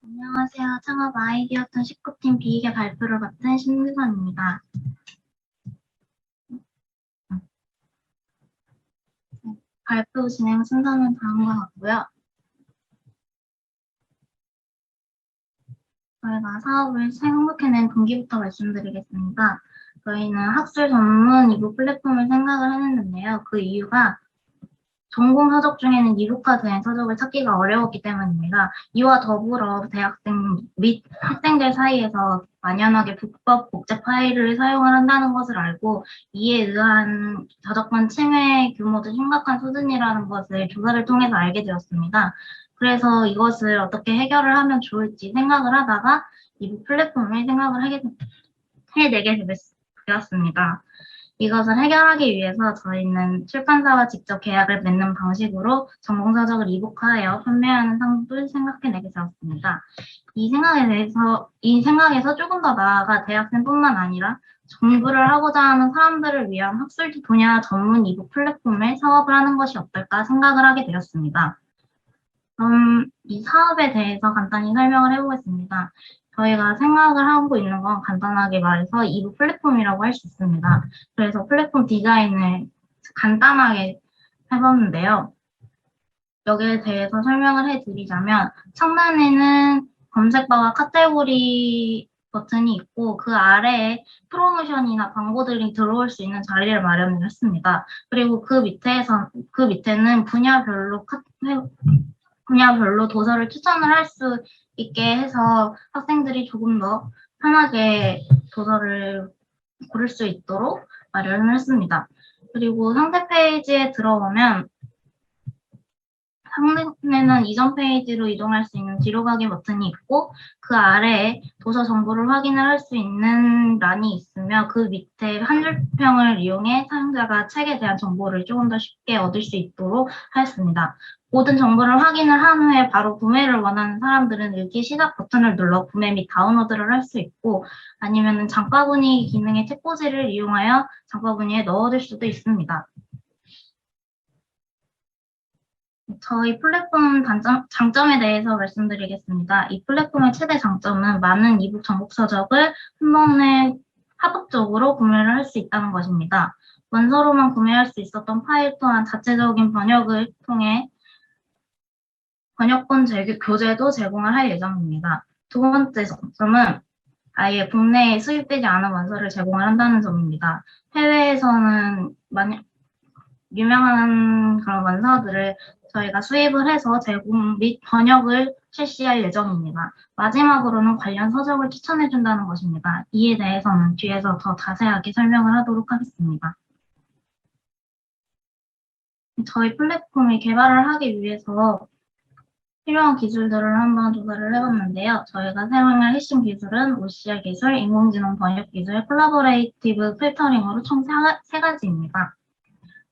안녕하세요. 창업 아이디어 턴 19팀 비계 발표를 맡은 신미선입니다. 발표 진행 순서는 다음과 같고요. 저희가 사업을 행복해낸 동기부터 말씀드리겠습니다. 저희는 학술 전문 이북 플랫폼을 생각을 해냈는데요. 그 이유가 전공 서적 중에는 이북화 된 서적을 찾기가 어려웠기 때문입니다. 이와 더불어 대학생 및 학생들 사이에서 만연하게 북법 복제 파일을 사용을 한다는 것을 알고 이에 의한 저작권 침해 규모도 심각한 수준이라는 것을 조사를 통해서 알게 되었습니다. 그래서 이것을 어떻게 해결을 하면 좋을지 생각을 하다가 이북 플랫폼을 생각을 하게 해내게 되었습니다. 이것을 해결하기 위해서 저희는 출판사와 직접 계약을 맺는 방식으로 전공서적을 이북화하여 판매하는 상품을 생각해내게 되었습니다. 이 생각에 대해서, 이 생각에서 조금 더 나아가 대학생뿐만 아니라 공부를 하고자 하는 사람들을 위한 학술 분야 전문 이북 플랫폼을 사업을 하는 것이 어떨까 생각을 하게 되었습니다. 음, 이 사업에 대해서 간단히 설명을 해보겠습니다. 저희가 생각을 하고 있는 건 간단하게 말해서 이북 플랫폼이라고 할 수 있습니다. 그래서 플랫폼 디자인을 간단하게 해봤는데요. 여기에 대해서 설명을 해드리자면 상단에는 검색바와 카테고리 버튼이 있고 그 아래에 프로모션이나 광고들이 들어올 수 있는 자리를 마련을 했습니다. 그리고 그 밑에서 그 밑에는 분야별로 카, 분야별로 도서를 추천을 할 수 있게 해서 학생들이 조금 더 편하게 도서를 고를 수 있도록 마련을 했습니다. 그리고 상세 페이지에 들어오면 상단에는 이전 페이지로 이동할 수 있는 뒤로 가기 버튼이 있고 그 아래에 도서 정보를 확인을 할 수 있는 란이 있으며 그 밑에 한 줄평을 이용해 사용자가 책에 대한 정보를 조금 더 쉽게 얻을 수 있도록 하였습니다. 모든 정보를 확인을 한 후에 바로 구매를 원하는 사람들은 읽기 시작 버튼을 눌러 구매 및 다운로드를 할 수 있고 아니면 장바구니 기능의 책꽂이를 이용하여 장바구니에 넣어둘 수도 있습니다. 저희 플랫폼 단점, 장점에 대해서 말씀드리겠습니다. 이 플랫폼의 최대 장점은 많은 이북 전국 서적을 한 번에 합법적으로 구매를 할 수 있다는 것입니다. 원서로만 구매할 수 있었던 파일 또한 자체적인 번역을 통해 번역본 제규, 교재도 제공을 할 예정입니다. 두 번째 점은 아예 국내에 수입되지 않은 원서를 제공을 한다는 점입니다. 해외에서는 만약 유명한 그런 원서들을 저희가 수입을 해서 제공 및 번역을 실시할 예정입니다. 마지막으로는 관련 서적을 추천해 준다는 것입니다. 이에 대해서는 뒤에서 더 자세하게 설명을 하도록 하겠습니다. 저희 플랫폼을 개발을 하기 위해서 필요한 기술들을 한번 조사를 해봤는데요. 저희가 사용할 핵심 기술은 OCR 기술, 인공지능 번역 기술, 콜라보레이티브 필터링으로 총 세 가지입니다.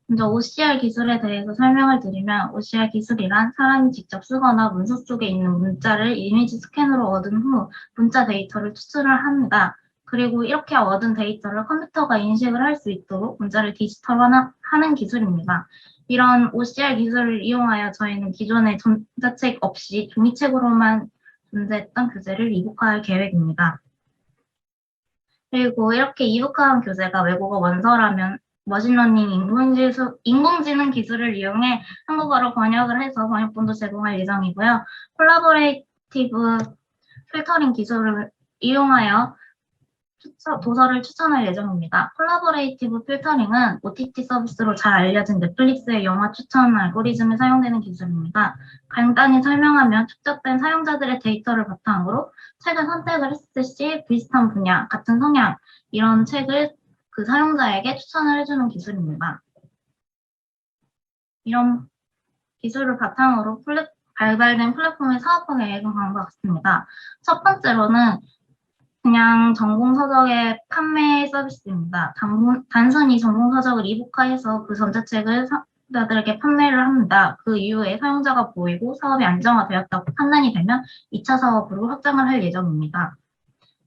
먼저 OCR 기술에 대해서 설명을 드리면 OCR 기술이란 사람이 직접 쓰거나 문서 속에 있는 문자를 이미지 스캔으로 얻은 후 문자 데이터를 추출을 합니다. 그리고 이렇게 얻은 데이터를 컴퓨터가 인식을 할 수 있도록 문자를 디지털화하는 기술입니다. 이런 OCR 기술을 이용하여 저희는 기존의 전자책 없이 종이책으로만 존재했던 교재를 이북화할 계획입니다. 그리고 이렇게 이북화한 교재가 외국어 원서라면 머신러닝 인공지수, 인공지능 기술을 이용해 한국어로 번역을 해서 번역본도 제공할 예정이고요. 콜라보레이티브 필터링 기술을 이용하여 추천, 도서를 추천할 예정입니다. 콜라보레이티브 필터링은 OTT 서비스로 잘 알려진 넷플릭스의 영화 추천 알고리즘에 사용되는 기술입니다. 간단히 설명하면 축적된 사용자들의 데이터를 바탕으로 책을 선택을 했을 시 비슷한 분야, 같은 성향, 이런 책을 그 사용자에게 추천을 해주는 기술입니다. 이런 기술을 바탕으로 플랫, 발발된 플랫폼의 사업화 계획은 다음과 같습니다. 첫 번째로는 그냥 전공서적의 판매 서비스입니다. 단순히 전공서적을 이북화해서 그 전자책을 사용자들에게 판매를 합니다. 그 이후에 사용자가 보이고 사업이 안정화되었다고 판단이 되면 2차 사업으로 확장을 할 예정입니다.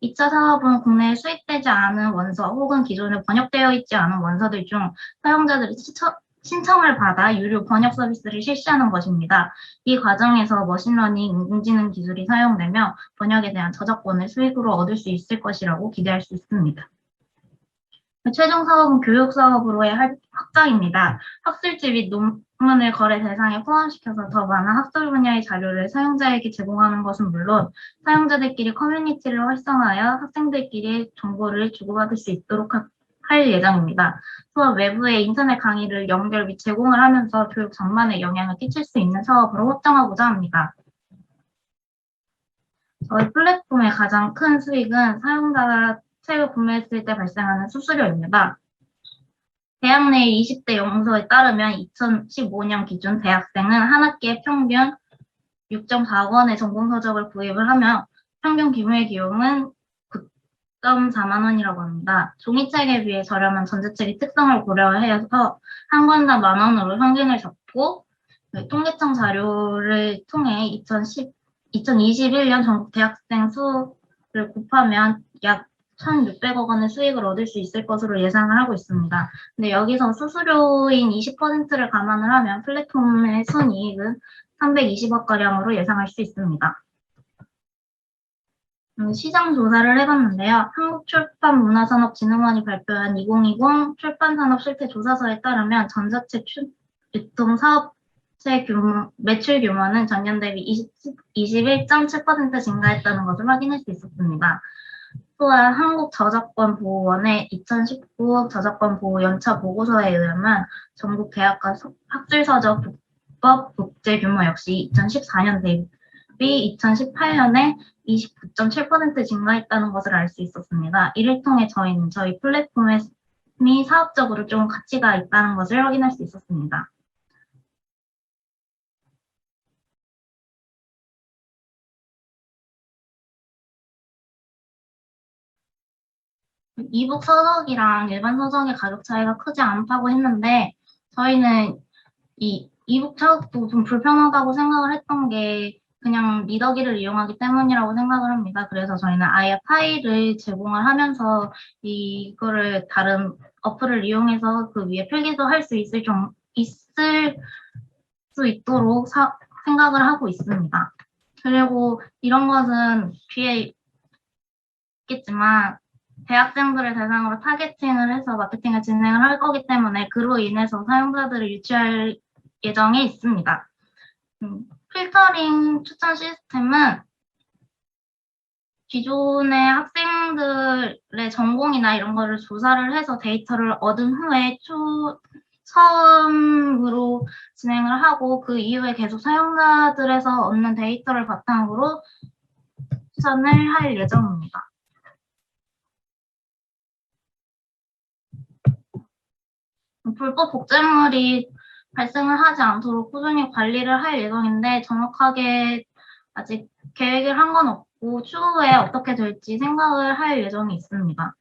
2차 사업은 국내에 수입되지 않은 원서 혹은 기존에 번역되어 있지 않은 원서들 중 사용자들이 추천, 신청을 받아 유료 번역 서비스를 실시하는 것입니다. 이 과정에서 머신러닝, 인공지능 기술이 사용되며 번역에 대한 저작권을 수익으로 얻을 수 있을 것이라고 기대할 수 있습니다. 최종 사업은 교육 사업으로의 할- 확장입니다. 학술지 및 논문을 거래 대상에 포함시켜서 더 많은 학술 분야의 자료를 사용자에게 제공하는 것은 물론 사용자들끼리 커뮤니티를 활성화하여 학생들끼리 정보를 주고받을 수 있도록 하- 할 예정입니다. 또한 외부의 인터넷 강의를 연결 및 제공을 하면서 교육 전반에 영향을 끼칠 수 있는 사업으로 확장하고자 합니다. 저희 플랫폼의 가장 큰 수익은 사용자가 책을 구매했을 때 발생하는 수수료입니다. 대학 내 20대 연구소에 따르면 2015년 기준 대학생은 한 학기에 평균 6.4억 원의 전공 서적을 구입을 하며 평균 기부의 비용은 9.4만 원이라고 합니다. 종이책에 비해 저렴한 전자책의 특성을 고려해서 한 권당 만 원으로 평균을 잡고 네, 통계청 자료를 통해 2010, 2021년 전국 대학생 수를 곱하면 약 1,600억 원의 수익을 얻을 수 있을 것으로 예상을 하고 있습니다. 근데 여기서 수수료인 20%를 감안을 하면 플랫폼의 순이익은 320억 가량으로 예상할 수 있습니다. 음, 시장 조사를 해봤는데요. 한국출판문화산업진흥원이 발표한 2020 출판산업 실태 조사서에 따르면 전자책 출- 유통 사업 체 규모, 매출 규모는 전년 대비 20, 21.7% 증가했다는 것을 확인할 수 있었습니다. 또한 한국저작권보호원의 2019 저작권보호 연차 보고서에 의하면 전국 대학과 서- 학술서적 불법 복제 규모 역시 2014년 대비 2018년에 29.7% 증가했다는 것을 알 수 있었습니다. 이를 통해 저희는 저희 플랫폼이 사업적으로 좀 가치가 있다는 것을 확인할 수 있었습니다. 이북 서적이랑 일반 서적의 가격 차이가 크지 않다고 했는데 저희는 이 이북 서적도 좀 불편하다고 생각을 했던 게 그냥 리더기를 이용하기 때문이라고 생각을 합니다. 그래서 저희는 아예 파일을 제공을 하면서 이거를 다른 어플을 이용해서 그 위에 필기도 할 수 있을 좀 있을 수 있도록 사- 생각을 하고 있습니다. 그리고 이런 것은 뒤에 있겠지만 대학생들을 대상으로 타겟팅을 해서 마케팅을 진행을 할 거기 때문에 그로 인해서 사용자들을 유치할 예정에 있습니다. 음, 필터링 추천 시스템은 기존의 학생들의 전공이나 이런 거를 조사를 해서 데이터를 얻은 후에 초, 처음으로 진행을 하고 그 이후에 계속 사용자들에서 얻는 데이터를 바탕으로 추천을 할 예정입니다. 불법 복제물이 발생을 하지 않도록 꾸준히 관리를 할 예정인데 정확하게 아직 계획을 한 건 없고 추후에 어떻게 될지 생각을 할 예정이 있습니다.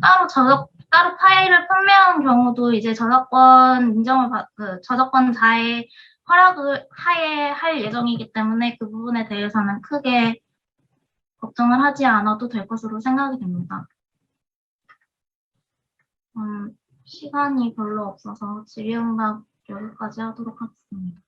따로 저작 따로 파일을 판매하는 경우도 이제 저작권 인정을 받, 그 저작권자의 허락을 하에 할 예정이기 때문에 그 부분에 대해서는 크게 걱정을 하지 않아도 될 것으로 생각이 됩니다. 음, 시간이 별로 없어서 질의응답 여기까지 하도록 하겠습니다.